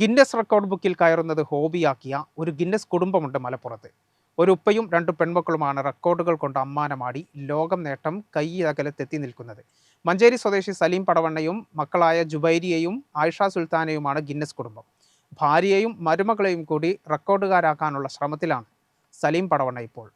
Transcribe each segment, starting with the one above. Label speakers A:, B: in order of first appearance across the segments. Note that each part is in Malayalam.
A: ഗിന്നസ് റെക്കോർഡ് ബുക്കിൽ കയറുന്നത് ഹോബിയാക്കിയ ഒരു ഗിന്നസ് കുടുംബമുണ്ട് മലപ്പുറത്ത്. ഒരു ഉപ്പയും രണ്ട് പെൺമക്കളുമാണ് റെക്കോർഡുകൾ കൊണ്ട് അമ്മാനമാടി ലോകം നേട്ടം കൈയകലത്തെത്തി നിൽക്കുന്നത്. മഞ്ചേരി സ്വദേശി സലീം പടവണ്ണയും മക്കളായ ജുബൈരിയെയും ആയിഷ സുൽത്താനയുമാണ് ഗിന്നസ് കുടുംബം. ഭാര്യയെയും മരുമകളെയും കൂടി റെക്കോർഡുകാരാക്കാനുള്ള ശ്രമത്തിലാണ് സലീം പടവണ്ണ ഇപ്പോൾ.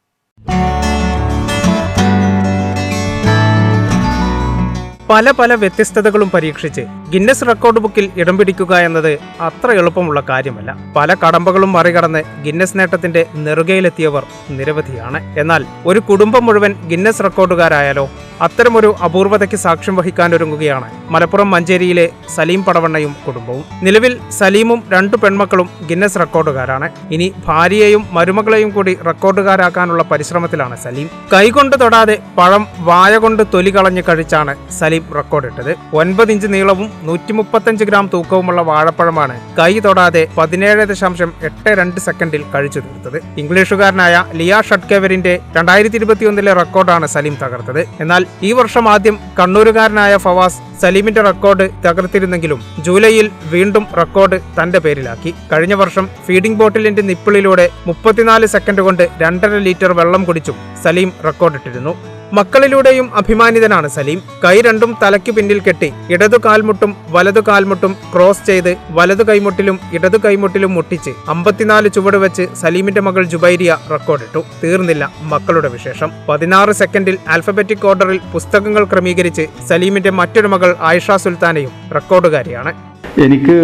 A: പല പല വ്യത്യസ്തതകളും പരീക്ഷിച്ച് ഗിന്നസ് റെക്കോർഡ് ബുക്കിൽ ഇടം പിടിക്കുക എന്നത് അത്ര എളുപ്പമുള്ള കാര്യമല്ല. പല കടമ്പകളും മറികടന്ന് ഗിന്നസ് നേട്ടത്തിന്റെ നെറുകയിലെത്തിയവർ നിരവധിയാണ്. എന്നാൽ ഒരു കുടുംബം മുഴുവൻ ഗിന്നസ് റെക്കോർഡുകാരായാലോ? അത്തരമൊരു അപൂർവതയ്ക്ക് സാക്ഷ്യം വഹിക്കാൻ ഒരുങ്ങുകയാണ് മലപ്പുറം മഞ്ചേരിയിലെ സലീം പടവണ്ണയും കുടുംബവും. നിലവിൽ സലീമും രണ്ടു പെൺമക്കളും ഗിന്നസ് റെക്കോർഡുകാരാണ്. ഇനി ഭാര്യയെയും മരുമകളെയും കൂടി റെക്കോർഡുകാരാക്കാനുള്ള പരിശ്രമത്തിലാണ് സലീം. കൈകൊണ്ട് തൊടാതെ പഴം വായ കൊണ്ട് തൊലി കളഞ്ഞ് കഴിച്ചാണ് സലീം റെക്കോർഡിട്ടത്. ഒൻപത് ഇഞ്ച് നീളവും നൂറ്റി മുപ്പത്തഞ്ച് ഗ്രാം തൂക്കവുമുള്ള വാഴപ്പഴമാണ് കൈ തൊടാതെ പതിനേഴ് ദശാംശം എട്ട് രണ്ട് സെക്കൻഡിൽ കഴിച്ചു തീർത്തത്. ഇംഗ്ലീഷുകാരനായ ലിയ ഷട്ട്കേവരിന്റെ രണ്ടായിരത്തി ഇരുപത്തിയൊന്നിലെ റെക്കോർഡാണ് സലീം തകർത്തത്. എന്നാൽ ഈ വർഷം ആദ്യം കണ്ണൂരുകാരനായ ഫവാസ് സലീമിന്റെ റെക്കോർഡ് തകർത്തിരുന്നെങ്കിലും ജൂലൈയിൽ വീണ്ടും റെക്കോർഡ് തന്റെ പേരിലാക്കി. കഴിഞ്ഞ വർഷം ഫീഡിംഗ് ബോട്ടിലിന്റെ നിപ്പിളിലൂടെ മുപ്പത്തിനാല് സെക്കൻഡ് കൊണ്ട് രണ്ടര ലിറ്റർ വെള്ളം കുടിച്ചും സലീം റെക്കോർഡിട്ടിരുന്നു. മക്കളിലൂടെയും അഭിമാനിതനാണ് സലീം. കൈ രണ്ടും തലയ്ക്ക് പിന്നിൽ കെട്ടി ഇടതു കാൽമുട്ടും വലതു കാൽമുട്ടും ക്രോസ് ചെയ്ത് വലതു കൈമുട്ടിലും ഇടതു കൈമുട്ടിലും മുട്ടിച്ച് അമ്പത്തിനാല് ചുവട് വെച്ച് സലീമിന്റെ മകൾ ജുബൈരിയ റെക്കോർഡിട്ടു. തീർന്നില്ല മക്കളുടെ വിശേഷം. പതിനാറ് സെക്കൻഡിൽ ആൽഫബറ്റിക് ഓർഡറിൽ പുസ്തകങ്ങൾ ക്രമീകരിച്ച് സലീമിന്റെ മറ്റൊരു മകൾ ആയിഷ സുൽത്താനയും റെക്കോർഡുകാരിയാണ്.
B: എനിക്ക്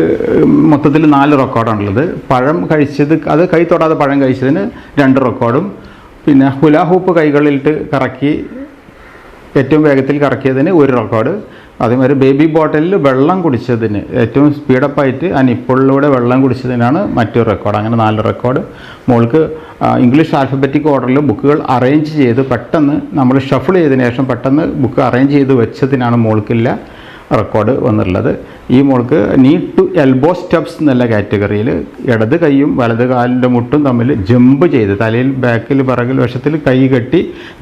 B: മൊത്തത്തിൽ നാല് റെക്കോർഡാണുള്ളത്. പഴം കഴിച്ചത് അത് കൈ തൊടാതെ പഴം കഴിച്ചതിന് രണ്ട് റെക്കോർഡും പിന്നെ ഹുലാഹൂപ്പ് കൈകളിലിട്ട് കറക്കി ഏറ്റവും വേഗത്തിൽ കറക്കിയതിന് ഒരു റെക്കോർഡ്. അതേമാതിരി ബേബി ബോട്ടിലിൽ വെള്ളം കുടിച്ചതിന് ഏറ്റവും സ്പീഡപ്പായിട്ട് ആ നിപ്പിളിലൂടെ വെള്ളം കുടിച്ചതിനാണ് മറ്റൊരു റെക്കോർഡ്. അങ്ങനെ നാല് റെക്കോർഡ്. മോൾക്ക് ഇംഗ്ലീഷ് ആൽഫബറ്റിക് ഓർഡറിൽ ബുക്കുകൾ അറേഞ്ച് ചെയ്ത് പെട്ടെന്ന് നമ്മൾ ഷഫിൾ ചെയ്തതിന് ശേഷം പെട്ടെന്ന് ബുക്ക് അറേഞ്ച് ചെയ്ത് വെച്ചതിനാണ് മോൾക്കില്ല. റെക്കോർഡ് വന്നിട്ടുള്ളത്. ഈ മോൾക്ക് നീ ടു എൽബോ സ്റ്റെപ്സ് എന്നുള്ള കാറ്റഗറിയിൽ ഇടത് കൈയും വലത് കാലിന്റെ മുട്ടും തമ്മിൽ ജമ്പ് ചെയ്ത് തലയിൽ ബാക്കിൽ പിറകിൽ വശത്തിൽ കൈ കെട്ടി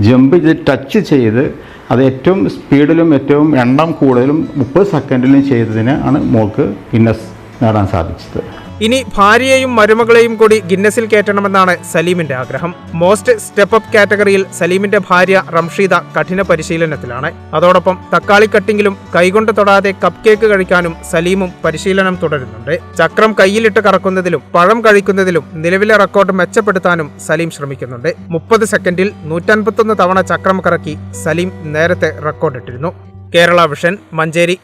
B: ജമ്പ് ചെയ്ത് ടച്ച് ചെയ്ത് അത് ഏറ്റവും സ്പീഡിലും ഏറ്റവും എണ്ണം കൂടുതലും മുപ്പത് സെക്കൻഡിലും ചെയ്തതിന് ആണ് മോൾക്ക് ഗിന്നസ് നേടാൻ സാധിച്ചത്.
A: ഇനി ഭാര്യയെയും മരുമകളെയും കൂടി ഗിന്നസിൽ കയറ്റണമെന്നാണ് സലീമിന്റെ ആഗ്രഹം. മോസ്റ്റ് സ്റ്റെപ്പ് അപ്പ് കാറ്റഗറിയിൽ സലീമിന്റെ ഭാര്യ റംഷീദ കഠിന പരിശീലനത്തിലാണ്. അതോടൊപ്പം തക്കാളി കട്ടിങ്ങിലും കൈകൊണ്ട് തൊടാതെ കപ്പ് കേക്ക് കഴിക്കാനും സലീമും പരിശീലനം തുടരുന്നുണ്ട്. ചക്രം കയ്യിലിട്ട് കറക്കുന്നതിലും പഴം കഴിക്കുന്നതിലും നിലവിലെ റെക്കോർഡ് മെച്ചപ്പെടുത്താനും സലീം ശ്രമിക്കുന്നുണ്ട്. മുപ്പത് സെക്കൻഡിൽ നൂറ്റൻപത്തൊന്ന് തവണ ചക്രം കറക്കി സലീം നേരത്തെ റെക്കോർഡിട്ടിരുന്നു കേരള വിഷൻ മഞ്ചേരി